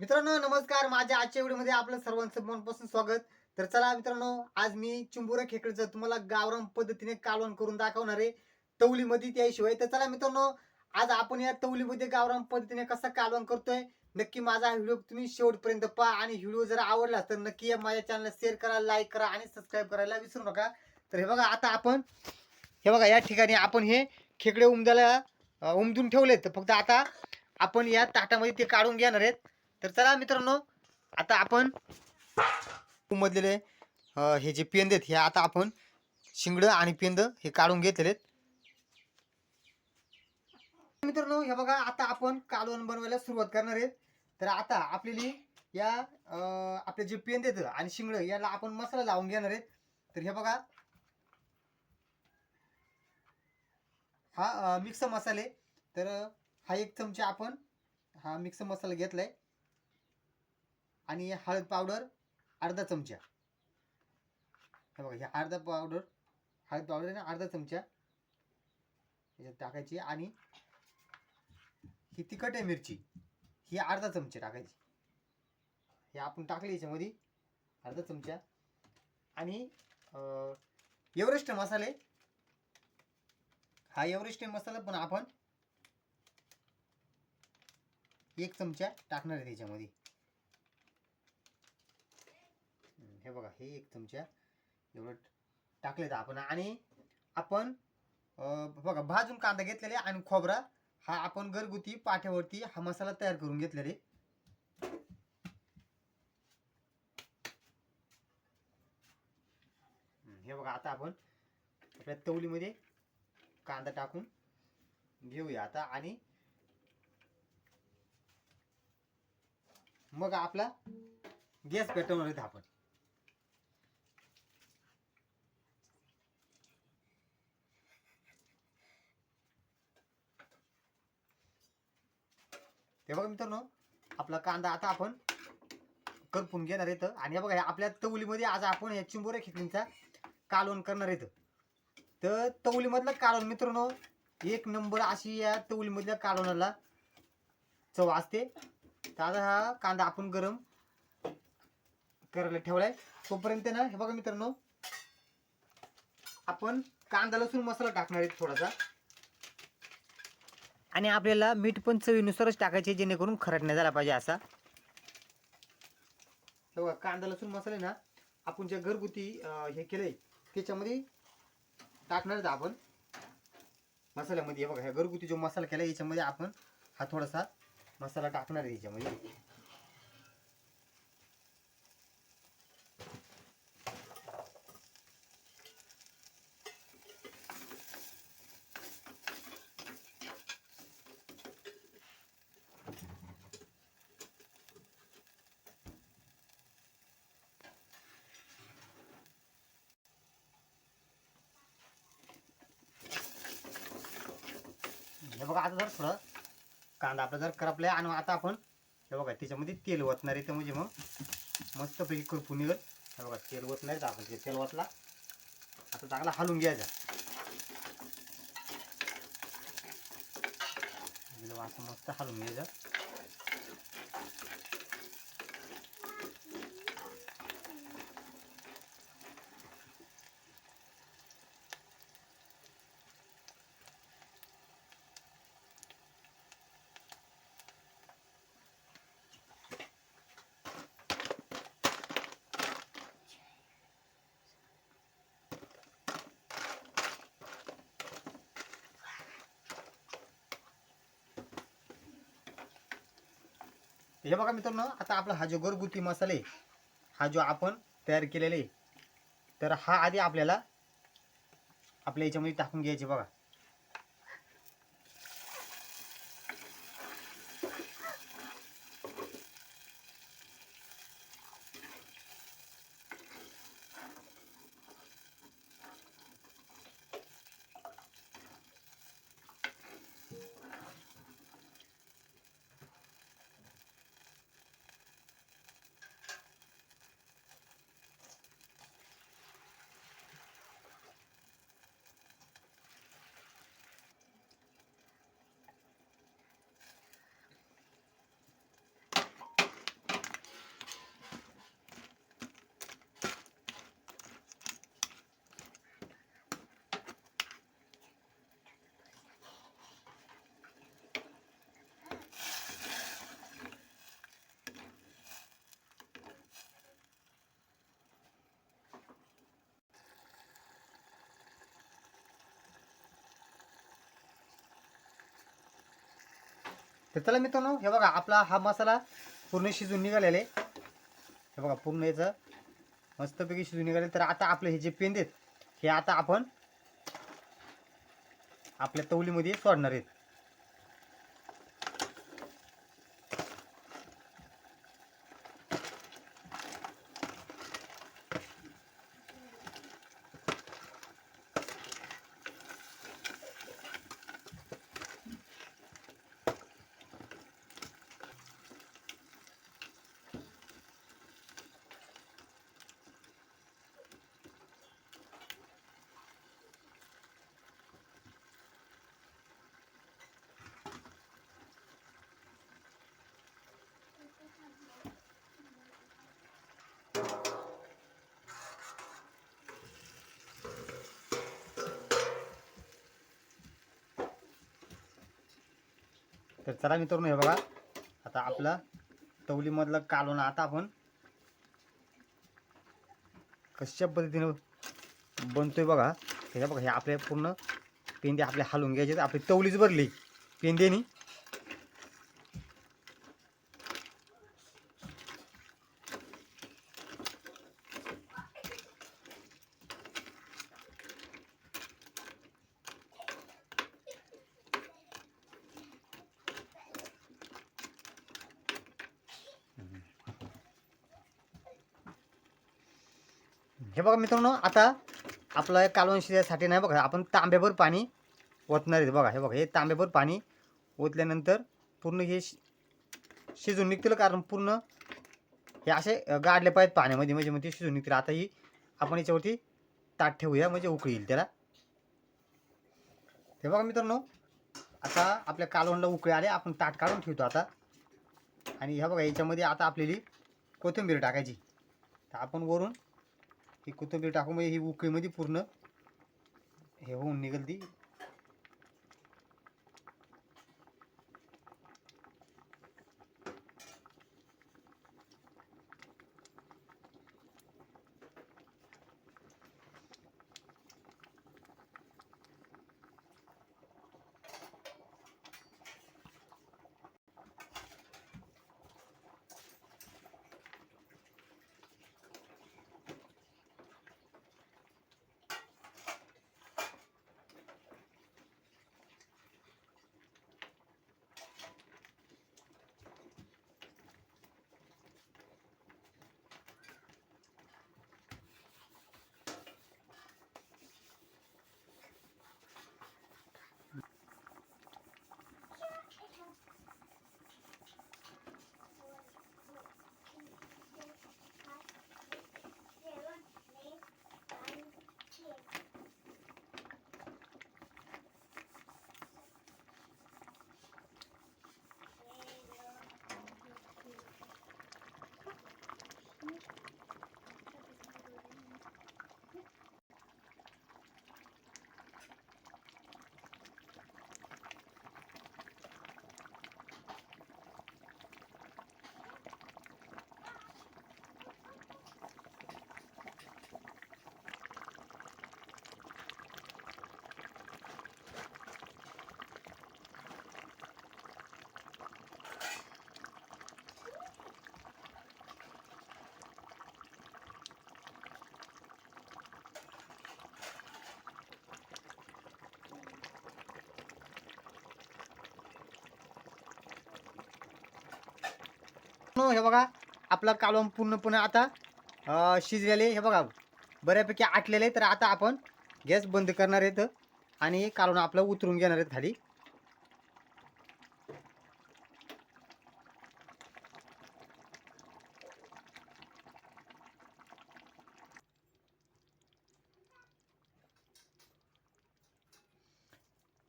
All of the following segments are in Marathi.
मित्रांनो नमस्कार. माझ्या आजच्या व्हिडिओमध्ये आपलं सर्वांचं मनपासून स्वागत. तर चला मित्रांनो आज मी चिंबुरा खेकडचं तुम्हाला गावरान पद्धतीने कालवण करून दाखवणार आहे. तवलीमध्ये त्याशिवाय. तर चला मित्रांनो आज आपण या तवलीमध्ये गावरान पद्धतीने कसं कालवण करतोय नक्की माझा व्हिडिओ तुम्ही शेवटपर्यंत पहा. आणि व्हिडिओ जर आवडला तर नक्की या माझ्या चॅनलला शेअर करा लाईक करा आणि सबस्क्राईब करायला विसरू नका. तर हे बघा आता आपण हे बघा या ठिकाणी आपण हे खेकडे उमद्याला उमदून ठेवलेत. तर फक्त आता आपण या ताटामध्ये ते काढून घेणार आहेत. तर चला मित्रांनो आता आपण मधलेले हे जे पेंद आहेत हे आता आपण शिंगडं आणि पेंद हे काढून घेतलेले मित्रांनो हे बघा आता आपण कालवण बनवायला सुरुवात करणार आहेत तर आता आपल्याली या आपले जे पेंद आहेत आणि शिंगडं याला आपण मसाला लावून घेणार आहेत तर हे बघा हा मिक्स मसाले. तर हा एक चमचा आपण हा मिक्स मसाला घेतलाय. आणि हळद पावडर अर्धा चमचा. हे बघा हे अर्धा पावडर हळद पावडर आहे ना अर्धा चमचा याच्यात टाकायची आणि ही तिखट आहे मिरची ही अर्धा चमचा टाकायची. हे आपण टाकले याच्यामध्ये अर्धा चमचा आणि एव्हरेस्ट मसाले. हा एव्हरेस्ट मसाला पण आपण एक चमचा टाकणार आहे त्याच्यामध्ये. हे बघा हे एक चमचा एवढं टाकलेत आपण. आणि आपण बघा भाजून कांदा घेतलेले आणि खोबरा हा आपण घरगुती पाठ्यावरती हा मसाला तयार करून घेतलेले. हे बघा आता आपण आपल्या तवलीमध्ये कांदा टाकून घेऊया आता. आणि मग आपला गॅस पेटवणार आहेत आपण. ते बघा मित्रांनो आपला कांदा आता आपण करपून घेणार येतं आणि हे बघा आपल्या तवलीमध्ये आज आपण या चिंबोऱ्या खेकडींचा कालवण करणार येतं तर तवलीमधलं कालवण मित्रांनो एक नंबर अशी या तवलीमधल्या कालवणाला चव असते. तर आता हा कांदा आपण गरम करायला ठेवलाय. तोपर्यंत ना हे बघा मित्रांनो आपण कांदा लसूण मसाला टाकणार आहे थोडासा. आणि आपल्याला मीठ पण चवीनुसारच टाकायचे जेणेकरून खरट नाही झाला पाहिजे असा. हे बघा कांदा लसूण मसाले ना आपण ज्या घरगुती हे केलंय त्याच्यामध्ये टाकणार आपण. मसाल्यामध्ये हे बघा ह्या घरगुती जो मसाला केला याच्यामध्ये आपण हा थोडासा मसाला टाकणार आहे याच्यामध्ये. बघा आता जर थोडं कांदा आपला जर करपला आणि आता आपण हे बघा त्याच्यामध्ये तेल ओतणार आहे तर म्हणजे मग मस्तपैकी करपून निघत हे बघा तेल ओतणार नाही तर आपण ते तेल ओतला आता चांगला हलवून घ्यायचा. असं मस्त हलवून घ्यायचं. हे बघा मित्रांनो आता आपला हा जो घरगुती मसाले हा जो आपण तयार केलेले तर हा आधी आपल्याला आपल्या याच्यामध्ये टाकून घ्यायचे बघा. तर चला मित्रांनो हे बघा आपला हा मसाला पूर्ण शिजून निघालेला आहे. हे बघा पूर्ण याचं मस्तपैकी शिजून निघाले तर आता आपले हे जे पेंदे आहेत हे आता आपण आपल्या तवलीमध्ये सोडणार आहेत. तर चला मित्रांनो हे बघा. आता आपला तवलीमधलं कालवण आता आपण कशा पद्धतीनं बनतोय बघा. हे बघा हे आपले पूर्ण पेंदे आपले हलवून घ्यायचे आपली तवलीच भरली पेंदेनी. हे बघा मित्रांनो आता आपलं कालवण शिजायसाठी नाही बघा आपण तांब्याभर पाणी ओतणार आहे. बघा हे बघा हे तांब्याभर पाणी ओतल्यानंतर पूर्ण हे शि- शिजून निघतील कारण पूर्ण हे असे गाडले पाहिजेत पाण्यामध्ये म्हणजे म्हणजे शिजून निघतील. आता ही आपण याच्यावरती ताट ठेवूया म्हणजे उकळी येईल त्याला. हे बघा मित्रांनो आता आपल्या कालवणला उकळी आले आपण ताट काढून ठेवतो आता. आणि ह्या बघा याच्यामध्ये आता आपल्याली कोथिंबीर टाकायची. तर आपण वरून ही कोथिंबीर टाकून म्हणजे ही उकळीमध्ये पूर्ण हे होऊन निघेल ती. हे बघा आपला कालवण पूर्णपणे आता शिजलेले हे बघा बऱ्यापैकी आटलेले तर आता आपण गॅस बंद करणार आहेत आणि कालवण आपलं उतरून घेणार आहेत खाली.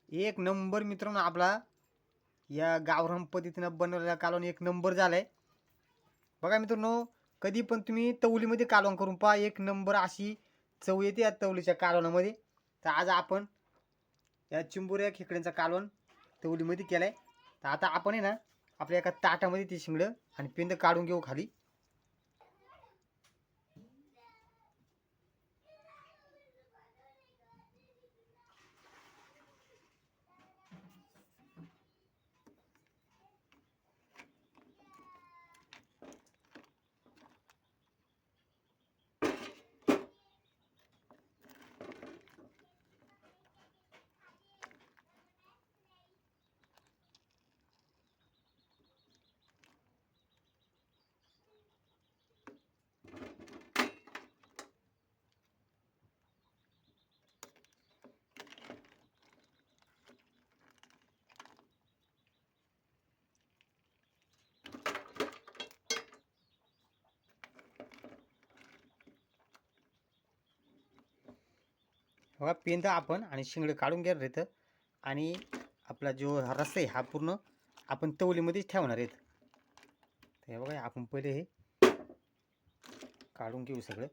एक नंबर मित्रांनो आपला या गावरान पद्धतीनं बनवलेला कालवण एक नंबर झालाय. बघा मित्रांनो कधी पण तुम्ही तवलीमध्ये कालवण करून पहा. एक नंबर अशी चव येते या तवलीच्या कालवणामध्ये. तर आज आपण या चिंबूर या खेकड्यांचा कालवण तवलीमध्ये आहे तर आता आपण आहे ना आपल्या एका ताटामध्ये ते शिंगडं आणि पेंद काढून घेऊ खाली. बघा पेंद आपण आणि शिंगडे काढून घेणार आहेत आणि आपला जो रस्सा आहे हा पूर्ण आपण तवलीमध्येच ठेवणार आहेत. हे बघा आपण पहिले हे काढून घेऊ सगळं.